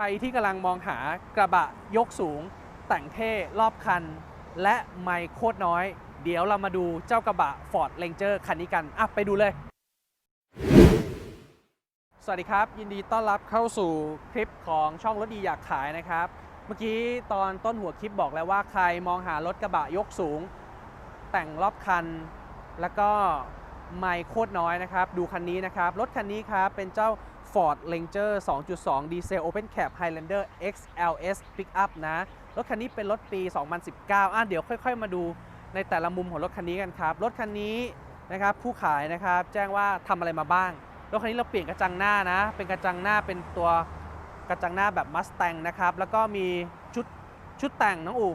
ใครที่กำลังมองหากระบะยกสูง แต่งเท่รอบคัน และไม่โคตรน้อย เดี๋ยวเรามาดูเจ้ากระบะ Ford Ranger คันนี้กันอะไปดูเลย สวัสดีครับ ยินดีต้อนรับเข้าสู่คลิปของช่องรถดีอยากขายนะครับ เมื่อกี้ตอนต้นหัวคลิปบอกแล้วว่าใครมองหารถกระบะยกสูง แต่งรอบคัน แล้วก็ ไม่โคตรน้อยนะครับ ดูคันนี้นะครับ รถคันนี้ครับ เป็นเจ้า Ford Ranger 2.2 Diesel Open Cab Highlander XLS Pickup นะ รถคันนี้เป็นรถปี 2019 อะเดี๋ยวค่อย ๆ มาดูในแต่ละมุมของรถคันนี้กันครับ รถคันนี้นะครับผู้ขายนะครับแจ้งว่าทำอะไรมาบ้าง รถคันนี้เราเปลี่ยนกระจังหน้านะ เป็นกระจังหน้าเป็นตัวกระจังหน้าแบบ Mustang นะครับ แล้วก็มีชุดชุดแต่งน้องอู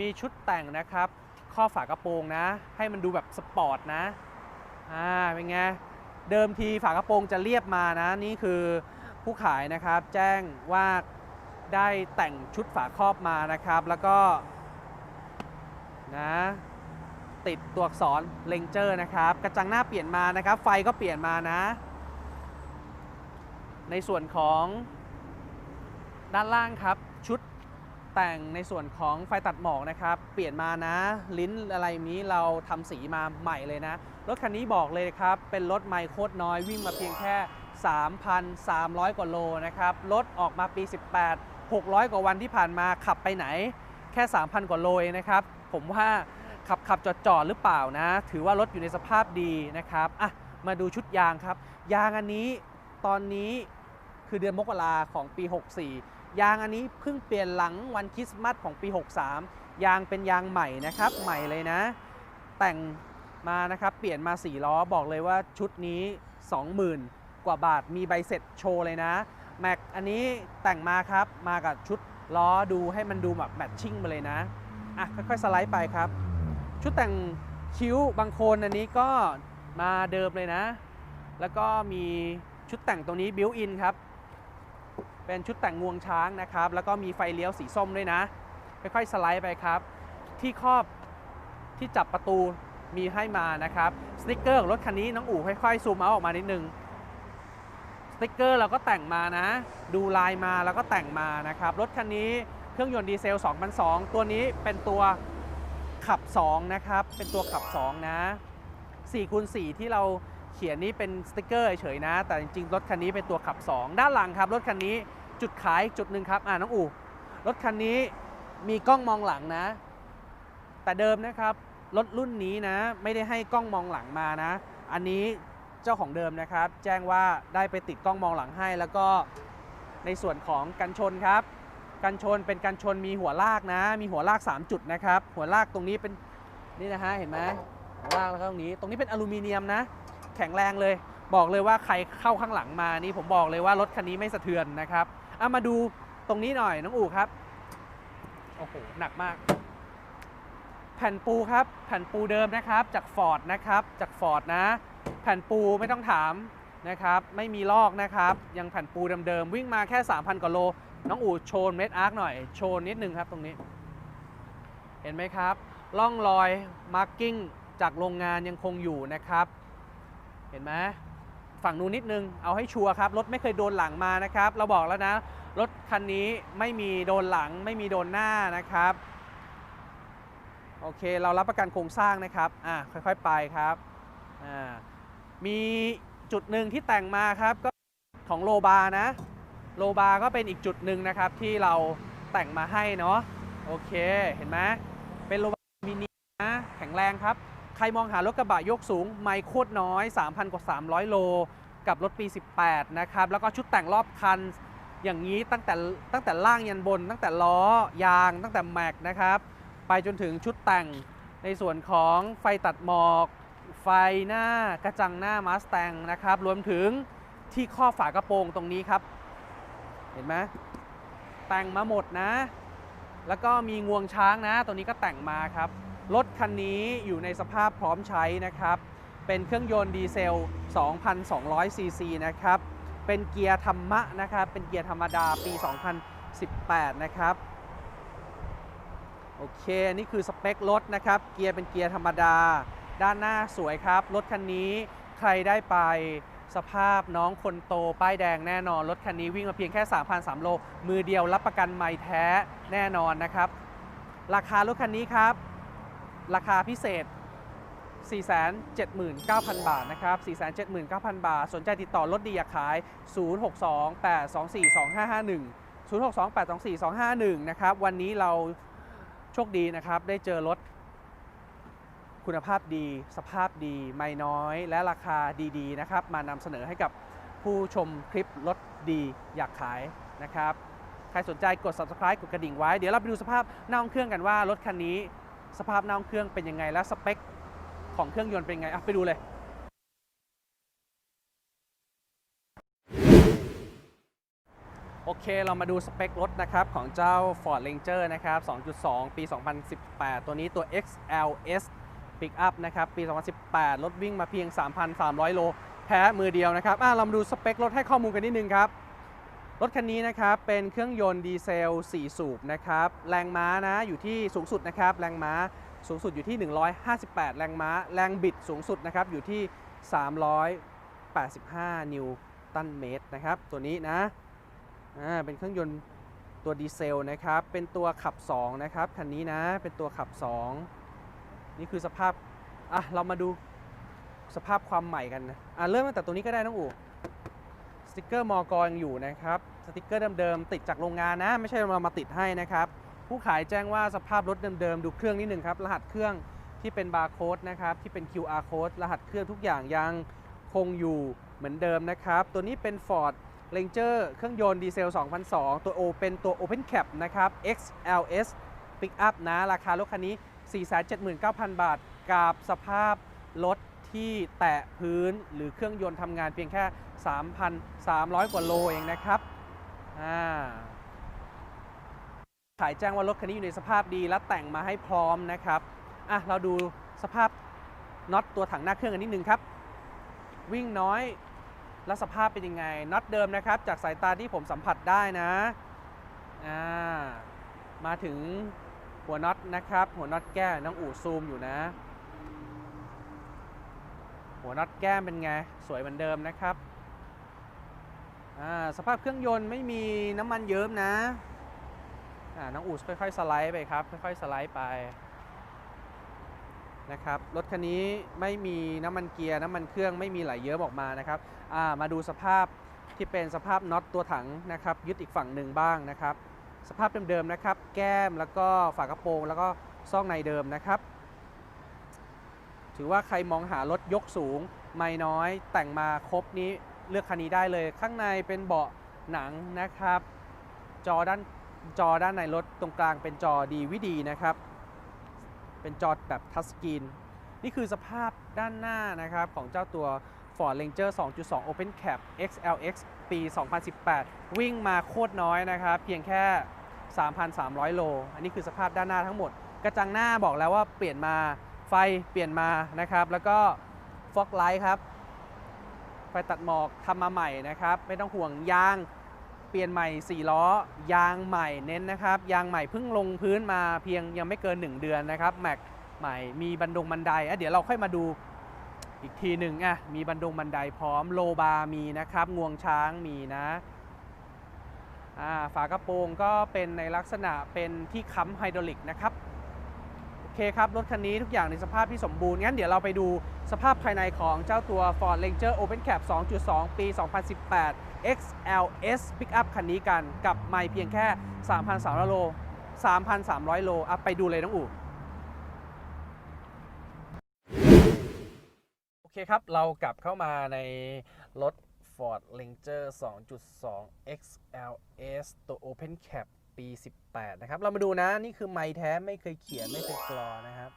มีชุดแต่งนะครับ ข้อฝากระโปรงนะ ให้มันดูแบบสปอร์ตนะอ่าเป็นไงเดิมทีฝากระโปรงจะเรียบมานะนี่คือผู้ขายนะครับ แจ้งว่าได้แต่งชุดฝาครอบมานะครับ แล้วก็นะติดตัวอักษรเลงเจอร์นะครับ กระจังหน้าเปลี่ยนมานะครับ ไฟก็เปลี่ยนมานะ ในส่วนของด้านล่างครับชุด แต่งในส่วนของไฟตัดหมอกนะครับ เปลี่ยนมานะ ลิ้นอะไรนี้เราทำสีมาใหม่เลยนะ รถคันนี้บอกเลยครับ เป็นรถไมค์โคตรน้อยวิ่งมาเพียงแค่ 3,300 กว่าโลนะครับ รถออกมาปี 18 600 กว่าวันที่ผ่านมาขับไปไหน แค่ 3,000 กว่าโลนะครับ ผมว่าขับขับจอดจอดหรือเปล่านะ ถือว่ารถอยู่ในสภาพดีนะครับอะมาดูชุดยางครับ ยางอันนี้ตอนนี้คือเดือนมกราของปี 64 ยางอันนี้เพิ่งเปลี่ยนหลังวันคริสต์มาสของปี 63 ยางเป็นยางใหม่นะครับ ใหม่เลยนะ แต่งมานะครับ เปลี่ยนมา4ล้อบอกเลยว่าชุดนี้ 20,000 กว่าบาทมีใบเสร็จโชว์เลยนะแม็กอันนี้แต่งมาครับ มากับชุดล้อดูให้มันดูแบบแมทชิ่งมาเลยนะ อะ ค่อยๆ สไลด์ไปครับ ชุดแต่งคิ้วบางโคนอันนี้ก็มาเดิมเลยนะ แล้วก็มีชุดแต่งตรงนี้บิวอินครับ เป็นชุดแต่งงวงช้างนะครับ แล้วก็มีไฟเลี้ยวสีส้มด้วยนะ ค่อยๆสไลด์ไปครับ ที่ครอบที่จับประตูมีให้มานะครับ สติกเกอร์ของรถคันนี้น้องอู๋ค่อยๆซูมเอาออกมานิดนึง สติกเกอร์เราก็แต่งมานะ ดูลายมาแล้วก็แต่งมานะครับ รถคันนี้เครื่องยนต์ดีเซล 2002 ตัวนี้เป็นตัวขับ 2 นะครับ เป็นตัวขับ 2 นะ4คูณ4ที่เรา เขียนนี้เป็นสติกเกอร์เฉยๆนะ แต่จริงๆ รถคันนี้เป็นตัวขับ 2 ด้านหลังครับ รถคันนี้จุดขายจุดหนึ่งครับ อ่าน้องอู๋รถคันนี้มีกล้องมองหลังนะ แต่เดิมนะครับรถรุ่นนี้นะ ไม่ได้ให้กล้องมองหลังมานะ อันนี้เจ้าของเดิมนะครับ แจ้งว่าได้ไปติดกล้องมองหลังให้ แล้วก็ในส่วนของกันชนครับ กันชนเป็นกันชนมีหัวลากนะ มีหัวลาก 3 จุดนะครับ หัวลากตรงนี้เป็นนี่นะฮะเห็นไหมหัวลากแล้วตรงนี้ ตรงนี้เป็นอลูมิเนียมนะ แข็งแรงเลย บอกเลยว่าใครเข้าข้างหลังมานี่ผมบอกเลยว่ารถคันนี้ไม่สะเทือนนะครับเอามาดูตรงนี้หน่อยน้องอู๋ครับโอ้โหหนักมาก แผ่นปูครับแผ่นปูเดิมนะครับจากฟอร์ดนะครับจากฟอร์ดนะ แผ่นปูไม่ต้องถามนะครับไม่มีลอกนะครับยังแผ่นปูเดิมๆวิ่งมาแค่ 3,000กว่าโล น้องอู๋โชว์เม็ดอาร์คหน่อยโชว์นิดนึงครับตรงนี้ เห็นไหมครับร่องรอยมาร์กิ้งจากโรงงานยังคงอยู่นะครับ เห็นไหมฝั่งนู้นนิดนึงเอาให้ชัวร์ครับรถไม่เคยโดนหลังมานะครับ เราบอกแล้วนะ รถคันนี้ไม่มีโดนหลัง ไม่มีโดนหน้านะครับโอเค เรารับประกันโครงสร้างนะครับอ่าค่อยๆไปครับอ่ามีจุดหนึ่งที่แต่งมาครับก็ของโลบานะโลบาก็เป็นอีกจุดหนึ่งนะครับที่เราแต่งมาให้เนาะโอเคเห็นไหมเป็นโลบามินินะแข็งแรงครับ ใครมองหารถกระบะยกสูง ไมค์โคตรน้อย 3,000 กว่า 300 โล กับรถปี 18 นะครับ แล้วก็ชุดแต่งรอบคัน อย่างนี้ตั้งแต่ตั้งแต่ล่างยันบน ตั้งแต่ล้อยาง ตั้งแต่แม็กนะครับ ไปจนถึงชุดแต่งในส่วนของไฟตัดหมอก ไฟหน้ากระจังหน้ามาส t ตงนะครับ รวมถึงที่ข้อบฝากระโปรงตรงนี้ครับ เห็นไหมแต่งมาหมดนะ แล้วก็มีงวงช้างนะ ตัวนี้ก็แต่งมาครับ รถคันนี้อยู่ในสภาพพร้อมใช้นะครับ เป็นเครื่องยนต์ดีเซล 2,200 ซีซีนะครับ เป็นเกียร์ธรรมะนะครับ เป็นเกียร์ธรรมดาปี 2018 นะครับ โอเค นี่คือสเปครถนะครับ เกียร์เป็นเกียร์ธรรมดา ด้านหน้าสวยครับ รถคันนี้ใครได้ไปสภาพน้องคนโต ป้ายแดงแน่นอน รถคันนี้วิ่งมาเพียงแค่3,003โล มือเดียวรับประกันไม่แท้แน่นอนนะครับ ราคารถคันนี้ครับ ราคาพิเศษ 479,000 บาทนะครับ 479,000 บาท สนใจติดต่อรถดีอยากขาย 062-824-2551 062-824-2551 นะครับ วันนี้เราโชคดีนะครับ ได้เจอรถคุณภาพดี สภาพดี ไม่น้อย และราคาดีๆ นะครับ มานำเสนอให้กับผู้ชมคลิปรถดีอยากขายนะครับ ใครสนใจกด subscribe กดกระดิ่งไว้ เดี๋ยวเราไปดูสภาพหน้าห้องเครื่องกันว่ารถคันนี้ สภาพหน้าห้องเครื่องเป็นยังไงและสเปคของเครื่องยนต์เป็นยังไงอะไปดูเลยโอเค เรามาดูสเปครถนะครับ ของเจ้า Ford Ranger นะครับ 2.2 ปี 2018 ตัวนี้ตัว XLS Pickup นะครับ ปี 2018 รถวิ่งมาเพียง 3,300 โล แพ้มือเดียวนะครับ อะ เรามาดูสเปครถให้ข้อมูลกันนิดนึงครับ รถคันนี้นะครับเป็นเครื่องยนต์ดีเซล 4 สูบนะครับแรงม้านะอยู่ที่สูงสุดนะครับแรงม้าสูงสุดอยู่ที่ 158 แรงม้า แรงบิดสูงสุดนะครับอยู่ที่ 385 นิวตันเมตรนะครับตัวนี้นะอ่าเป็นเครื่องยนต์ตัวดีเซลนะครับเป็นตัวขับ 2 นะครับคันนี้นะเป็นตัวขับ 2 นี่คือสภาพอะเรามาดูสภาพความใหม่กันนะอะเริ่มตั้งแต่ตัวนี้ก็ได้น้องอู๋ ติกเกอร์มอกอยังอยู่นะครับ สติกเกอร์เดิมๆติดจากโรงงานนะ ไม่ใช่เรามาติดให้นะครับ ผู้ขายแจ้งว่าสภาพรถเดิมๆดูเครื่องนิดหนึ่งครับ รหัสเครื่องที่เป็นบาร์โค้ดนะครับที่เป็น QR code รหัสเครื่องทุกอย่างยังคงอยู่เหมือนเดิมนะครับ ตัวนี้เป็น Ford Ranger เครื่องยนต์ดีเซล 2002 ตัว O เป็นตัว Open Cap นะครับ XLS Pickup นะ ราคารถคันนี้ 479,000 บาท กับสภาพ รถที่แตะพื้นหรือเครื่องยนต์ทำงานเพียงแค่ 3,300 กว่าโลเองนะครับอ่าขายแจ้งว่ารถคันนี้อยู่ในสภาพดีและแต่งมาให้พร้อมนะครับอะเราดูสภาพน็อตตัวถังหน้าเครื่องกันนิดนึงครับ วิ่งน้อยแล้วสภาพเป็นยังไงน็อตเดิมนะครับ จากสายตาที่ผมสัมผัสได้นะอ่ามาถึงหัวน็อตนะครับ หัวน็อตแก้น้องอู่ซูมอยู่นะ หัวน็อตแก้มเป็นไง สวยเหมือนเดิมนะครับสภาพเครื่องยนต์ไม่มีน้ำมันเยิ้มนะน้องอู่ค่อยๆสไลด์ไปครับ ค่อยๆสไลด์ไปนะครับรถคันนี้ไม่มีน้ำมันเกียร์น้ำมันเครื่องไม่มีไหลเยิ้มออกมานะครับามาดูสภาพที่เป็นสภาพน็อตตัวถังนะครับยึดอีกฝั่งหนึ่งบ้างนะครับ สภาพเดิมๆนะครับ แก้มแล้วก็ฝากระโปรงแล้วก็ซ่องในเดิมนะครับ ถือว่าใครมองหารถยกสูง ไม่น้อยแต่งมาครบนี้เลือกคันนี้ได้เลย ข้างในเป็นเบาะหนังนะครับ จอด้านจอด้านในรถตรงกลางเป็นจอดีวิดีนะครับ เป็นจอแบบทัชสกรีนนี่คือสภาพด้านหน้านะครับของเจ้าตัว Ford Ranger 2.2 Open Cap XLX ปี 2018 วิ่งมาโคตรน้อยนะครับ เพียงแค่ 3,300 โล อันนี้คือสภาพด้านหน้าทั้งหมด กระจังหน้าบอกแล้วว่าเปลี่ยนมา ฟเปลี่ยนมานะครับ แล้วก็ฟอกไลท์ครับ ไฟตัดหมอกทำมาใหม่นะครับ ไม่ต้องห่วงยางเปลี่ยนใหม่ 4 ล้อ ยางใหม่เน้นนะครับ ยางใหม่เพิ่งลงพื้นมาเพียงยังไม่เกิน 1 เดือนนะครับแม็กใหม่มีบันดงบันไดอะเดี๋ยวเราค่อยมาดูอีกทีหนึ่งอะมีบันดงบันไดพร้อมโลบาร์มีนะครับงวงช้างมีนะฝากระโปรงก็เป็นในลักษณะเป็นที่ค้ำไฮดรอลิกนะครับ เคครับ รถคันนี้ทุกอย่างในสภาพที่สมบูรณ์ งั้นเดี๋ยวเราไปดูสภาพภายในของเจ้าตัว Ford Ranger Open Cap 2.2 ปี 2018 XLS Pickup คันนี้กันกับไม่เพียงแค่ 3,300 โล 3,300 โลอะไปดูเลยน้องอู๋โอเคครับ เรากลับเข้ามาในรถ Ford Ranger 2.2 XLS ตัว Open Cap ปี 18 นะครับ เรามาดูนะนี่คือไม้แท้ไม่เคยเขียนไม่เคยกรอนะครับ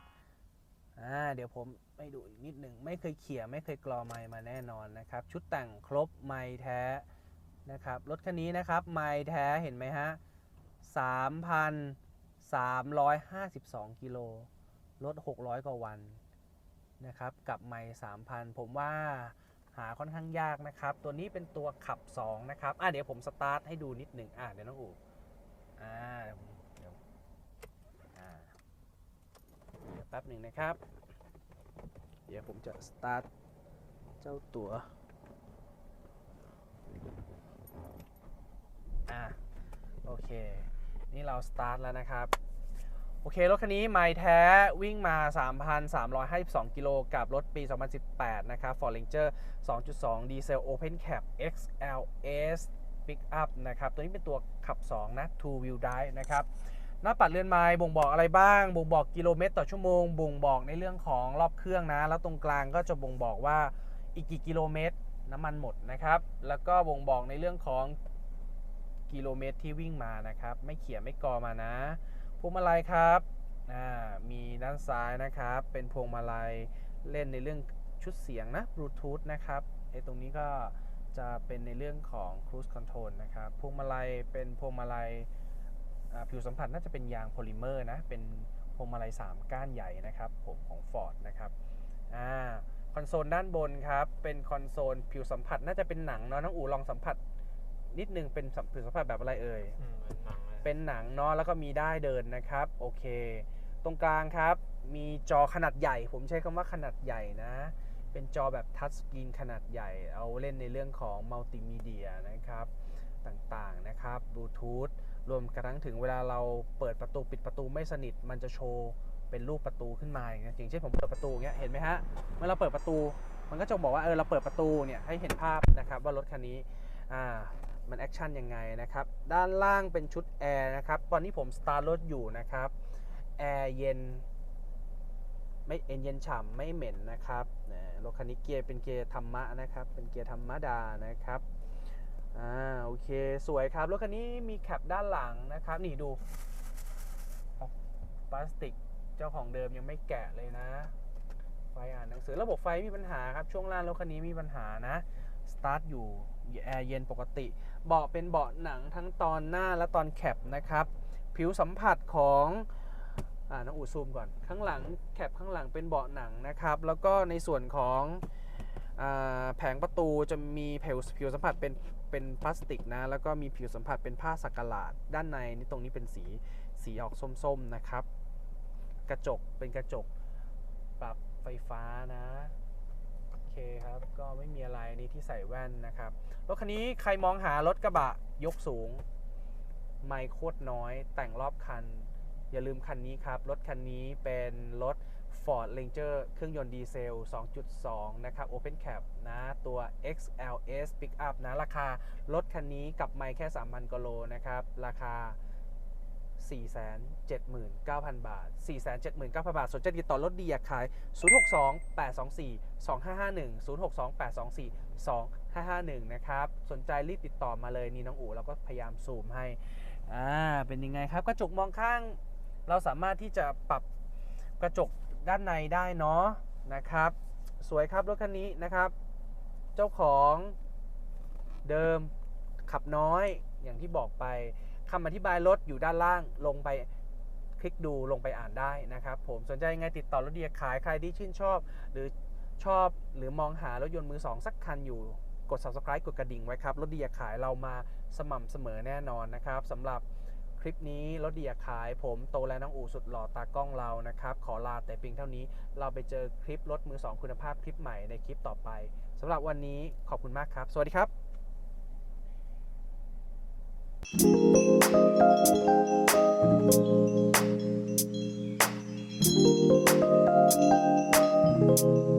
อ่าเดี๋ยวผมไม่ดูอีกนิดหนึ่งไม่เคยเขียนไม่เคยกรอไม้มาแน่นอนนะครับ ชุดแต่งครบไม้แท้นะครับรถคันนี้นะครับไม้แท้เห็นไหมฮะ3,352 กิโลรถ600 กว่าวันนะครับกับไมล์3,000 ผมว่าหาค่อนข้างยากนะครับ ตัวนี้เป็นตัวขับ 2 นะครับ อะเดี๋ยวผมสตาร์ทให้ดูนิดหนึ่งอะเดี๋ยวน้องอู๋ อ่าเดี๋ยวแป๊บหนึ่งนะครับ เดี๋ยวผมจะสตาร์ทเจ้าตัวอ่าโอเค นี่เราสตาร์ทแล้วนะครับโอเค รถคันนี้ไมล์แท้วิ่งมา 3,352 กิโลกับรถปี 2018 นะครับ Ford Ranger 2.2 ดีเซล Open Cap XLS Pickup นะครับ ตัวนี้เป็นตัวขับ 2 นะ Two Wheel Drive นะครับ หน้าปัดเรือนไม้บ่งบอกอะไรบ้าง บ่งบอกกิโลเมตรต่อชั่วโมง บ่งบอกในเรื่องของรอบเครื่องนะ แล้วตรงกลางก็จะบ่งบอกว่าอีกกี่กิโลเมตรน้ำมันหมดนะครับ แล้วก็บ่งบอกในเรื่องของกิโลเมตรที่วิ่งมานะครับ ไม่เขียนไม่กอมานะ พวงมาลัยครับอ่ามีด้านซ้ายนะครับ เป็นพวงมาลัยเล่นในเรื่องชุดเสียงนะบลูทูธนะครับไอ้ตรงนี้ก็ จะเป็นในเรื่องของ cruise control นะครับพวงมาลัยเป็นพวงมาลัยอ่าผิวสัมผัสน่าจะเป็นยางโพลิเมอร์นะเป็นพวงมาลัย 3 ก้านใหญ่นะครับผมของ Ford นะครับอ่าคอนโซลด้านบนครับเป็นคอนโซลผิวสัมผัสน่าจะเป็นหนังเนาะน้องอูลองสัมผัสนิดนึงเป็นสัมผิวสัมผัสแบบอะไรเอ่ยอืมเหมือนหนังเลยเป็นหนังเนาะแล้วก็มีได้เดินนะครับโอเค ตรงกลางครับมีจอขนาดใหญ่ ผมใช้คำว่าขนาดใหญ่นะ เป็นจอแบบทัชสกรีนขนาดใหญ่ เอาเล่นในเรื่องของมัลติมีเดียนะครับต่างๆนะครับบลูทูธรวมกระทั่งถึงเวลาเราเปิดประตูปิดประตูไม่สนิท มันจะโชว์เป็นรูปประตูขึ้นมาอย่างเงี้ยอย่างเช่นผมเปิดประตูเงี้ยเห็นไหมฮะเมื่อเราเปิดประตู มันก็จะบอกว่าเออเราเปิดประตูเนี่ยให้เห็นภาพนะครับว่ารถคันนี้อ่ามันแอคชั่นยังไงนะครับ ด้านล่างเป็นชุดแอร์นะครับ ตอนนี้ผมสตาร์ทรถอยู่นะครับ แอร์เย็น ไม่เอ็นเย็นฉ่ำไม่เหม็นนะครับรถคันนี้เกียร์เป็นเกียร์ธรรมะนะครับ เป็นเกียร์ธรรมดานะครับอ่าโอเคสวยครับรถคันนี้มีแคปด้านหลังนะครับนี่ดูพลาสติกเจ้าของเดิมยังไม่แกะเลยนะ ไฟอ่านหนังสือระบบไฟมีปัญหาครับช่วงล่างรถคันนี้มีปัญหานะสตาร์ทอยู่แอร์เย็นปกติ เบาะเป็นเบาะหนังทั้งตอนหน้าและตอนแคปนะครับ ผิวสัมผัสของ อ่าน้องอูซูมก่อน ข้างหลังแคปข้างหลังเป็นเบาะหนังนะครับ แล้วก็ในส่วนของอแผงประตูจะมีผิวผิวสัมผัสเป็นเป็นพลาสติกนะ แล้วก็มีผิวสัมผัสเป็นผ้าสักหลาด ด้านในนี่ตรงนี้เป็นสีสีออกส้มๆนะครับ กระจกเป็นกระจกปรับไฟฟ้านะโอเคครับก็ไม่มีอะไรนี่ที่ใส่แว่นนะครับรถคันนี้ใครมองหารถกระบะยกสูง ไม่โคตรน้อยแต่งรอบคัน อย่าลืมคันนี้ครับ รถคันนี้เป็นรถ Ford Ranger เครื่องยนต์ดีเซล 2.2 นะครับ Open Cab นะ ตัว XLS Pickup นะ ราคารถคันนี้กับไม่แค่ 3,000กโลนะครับ ราคา 479,000 บาท 479,000 บาท สนใจติดต่อรถดีอยากขาย 062 824 2551 062 824 2551 นะครับ สนใจรีบติดต่อมาเลยนี่น้องอู๋เราก็พยายามซูมให้ อ่า เป็นยังไงครับ กระจกมองข้าง เราสามารถที่จะปรับกระจกด้านในได้เนาะนะครับ สวยครับรถคันนี้นะครับ เจ้าของเดิมขับน้อยอย่างที่บอกไปคำอธิบายรถอยู่ด้านล่างลงไปคลิกดูลงไปอ่านได้นะครับผมสนใจยังไงติดต่อรถเดียขายใครที่ชื่นชอบ หรือชอบหรือมองหารถยนต์มือสองสักคันอยู่กด subscribe กดกระดิ่งไว้ครับ รถเดียขายเรามาสม่ำเสมอแน่นอนนะครับสำหรับ ลิปนี้รถเดียขายผมโตและน้องอูสุดหล่อตากล้องเรานะครับ ขอลาแต่เพียงเท่านี้ เราไปเจอคลิปรถมือสองคุณภาพคลิปใหม่ในคลิปต่อไปสำหรับวันนี้ขอบคุณมากครับ สวัสดีครับ Thank